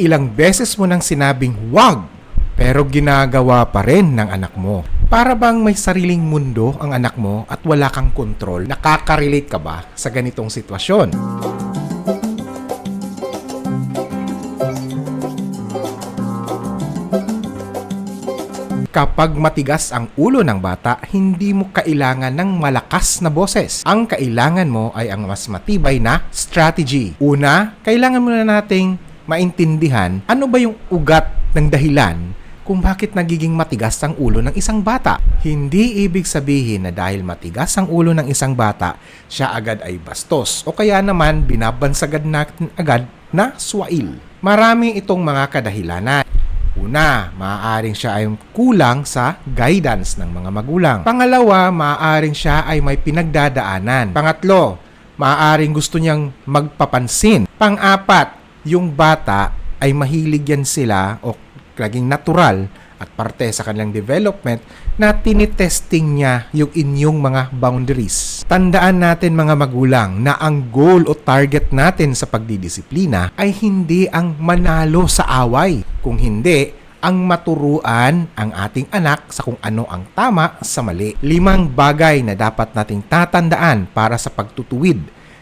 ilang beses mo nang sinabing wag, pero ginagawa pa rin ng anak mo. Para bang may sariling mundo ang anak mo at wala kang kontrol? Nakaka-relate ka ba sa ganitong sitwasyon? Kapag matigas ang ulo ng bata, hindi mo kailangan ng malakas na boses. Ang kailangan mo ay ang mas matibay na strategy. Una, kailangan muna nating maintindihan ano ba yung ugat ng dahilan kung bakit nagiging matigas ang ulo ng isang bata. Hindi ibig sabihin na dahil matigas ang ulo ng isang bata, siya agad ay bastos o kaya naman binabansagad natin agad na swail. Marami itong mga kadahilanan. Una, maaaring siya ay kulang sa guidance ng mga magulang. Pangalawa, maaaring siya ay may pinagdadaanan. Pangatlo, maaaring gusto niyang magpapansin. Pang-apat, yung bata ay mahilig yan sila o laging natural at parte sa kanilang development na tinitesting niya yung inyong mga boundaries. Tandaan natin mga magulang na ang goal o target natin sa pagdidisiplina ay hindi ang manalo sa away. Kung hindi, ang maturuan ang ating anak sa kung ano ang tama sa mali. Limang bagay na dapat nating tatandaan para sa pagtutuwid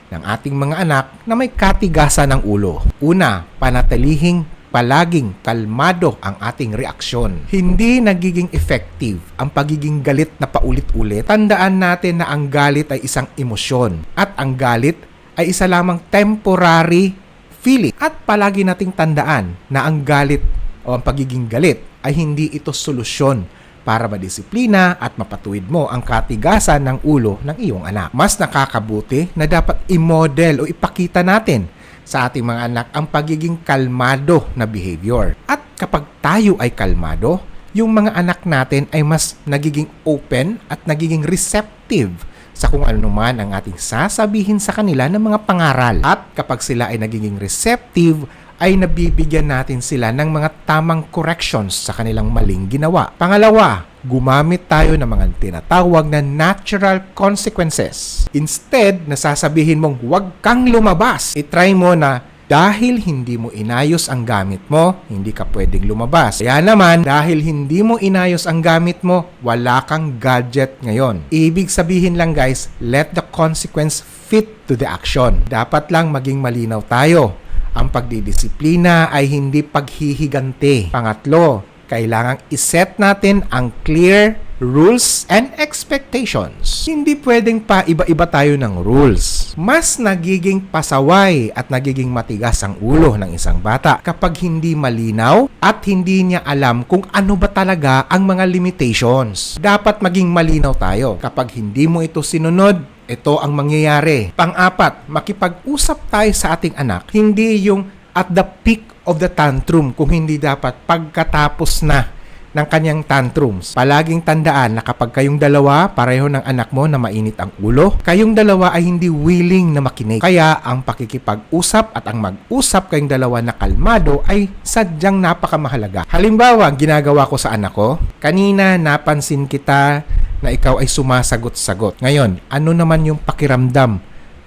ng ating mga anak na may katigasan ng ulo. Una, panatilihing palaging kalmado ang ating reaksyon. Hindi nagiging effective ang pagiging galit na paulit-ulit. Tandaan natin na ang galit ay isang emosyon at ang galit ay isa lamang temporary feeling. At palagi nating tandaan na ang galit o ang pagiging galit ay hindi ito solusyon para madisiplina at mapatuwid mo ang katigasan ng ulo ng iyong anak. Mas nakakabuti na dapat i-model o ipakita natin sa ating mga anak ang pagiging kalmado na behavior. At kapag tayo ay kalmado, yung mga anak natin ay mas nagiging open at nagiging receptive sa kung ano man ang ating sasabihin sa kanila ng mga pangaral. At kapag sila ay nagiging receptive, ay nabibigyan natin sila ng mga tamang corrections sa kanilang maling ginawa. Pangalawa, gumamit tayo ng mga tinatawag na natural consequences. Instead, nasasabihin mong huwag kang lumabas. I-try mo na dahil hindi mo inayos ang gamit mo, hindi ka pwedeng lumabas. Kaya naman, dahil hindi mo inayos ang gamit mo, wala kang gadget ngayon. Ibig sabihin lang guys, let the consequence fit to the action. Dapat lang maging malinaw tayo ang pagdidisiplina ay hindi paghihigante. Pangatlo, kailangang iset natin ang clear rules and expectations. Hindi pwedeng pa iba-iba tayo ng rules. Mas nagiging pasaway at nagiging matigas ang ulo ng isang bata kapag hindi malinaw at hindi niya alam kung ano ba talaga ang mga limitations. Dapat maging malinaw tayo. Kapag hindi mo ito sinunod, ito ang mangyayari. Pang-apat, makipag-usap tayo sa ating anak. Hindi yung at the peak of the tantrum kung hindi dapat pagkatapos na ng kanyang tantrums. Palaging tandaan na kapag kayong dalawa, pareho ng anak mo na mainit ang ulo, kayong dalawa ay hindi willing na makinig. Kaya ang pakikipag-usap at ang mag-usap kayong dalawa na kalmado ay sadyang napakamahalaga. Halimbawa, ginagawa ko sa anak ko, kanina napansin kita na ikaw ay sumasagot-sagot. Ngayon, ano naman yung pakiramdam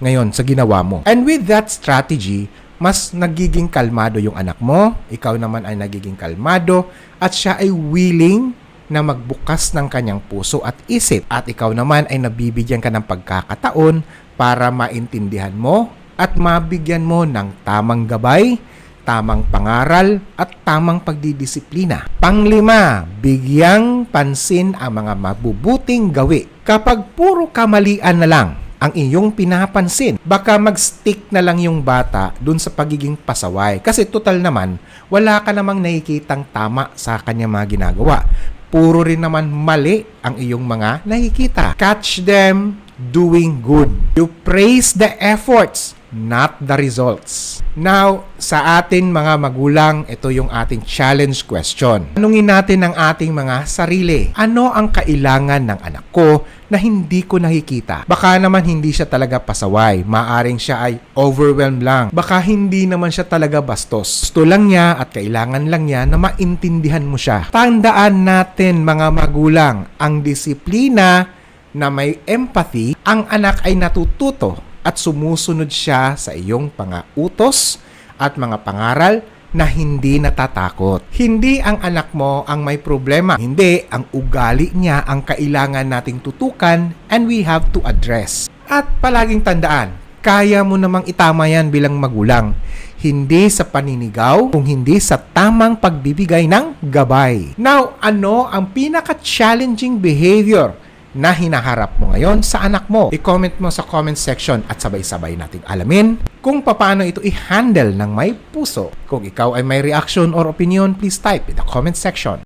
ngayon sa ginawa mo? And with that strategy, mas nagiging kalmado yung anak mo, ikaw naman ay nagiging kalmado, at siya ay willing na magbukas ng kanyang puso at isip. At ikaw naman ay nabibigyan ka ng pagkakataon para maintindihan mo at mabigyan mo ng tamang gabay, tamang pangaral at tamang pagdidisiplina. Panglima, bigyang pansin ang mga mabubuting gawi. Kapag puro kamalian na lang ang iyong pinapansin, baka mag-stick na lang yung bata dun sa pagiging pasaway. Kasi total naman, wala ka namang nakikitang tama sa kanya mga ginagawa. Puro rin naman mali ang iyong mga nakikita. Catch them doing good. You praise the efforts not the results. Now, sa atin mga magulang, ito yung ating challenge question. Tanungin natin ang ating mga sarili. Ano ang kailangan ng anak ko na hindi ko nakikita? Baka naman hindi siya talaga pasaway. Maaring siya ay overwhelmed lang. Baka hindi naman siya talaga bastos. Gusto lang niya at kailangan lang niya na maintindihan mo siya. Tandaan natin mga magulang, ang disiplina na may empathy, ang anak ay natututo at sumusunod siya sa iyong pangautos at mga pangaral na hindi natatakot. Hindi ang anak mo ang may problema. Hindi, ang ugali niya ang kailangan nating tutukan and we have to address. At palaging tandaan, kaya mo namang itama yan bilang magulang. Hindi sa paninigaw, kung hindi sa tamang pagbibigay ng gabay. Now, ano ang pinaka-challenging behavior na hinaharap mo ngayon sa anak mo. I-comment mo sa comment section at sabay-sabay nating alamin kung paano ito i-handle ng may puso. Kung ikaw ay may reaction or opinion, please type in the comment section.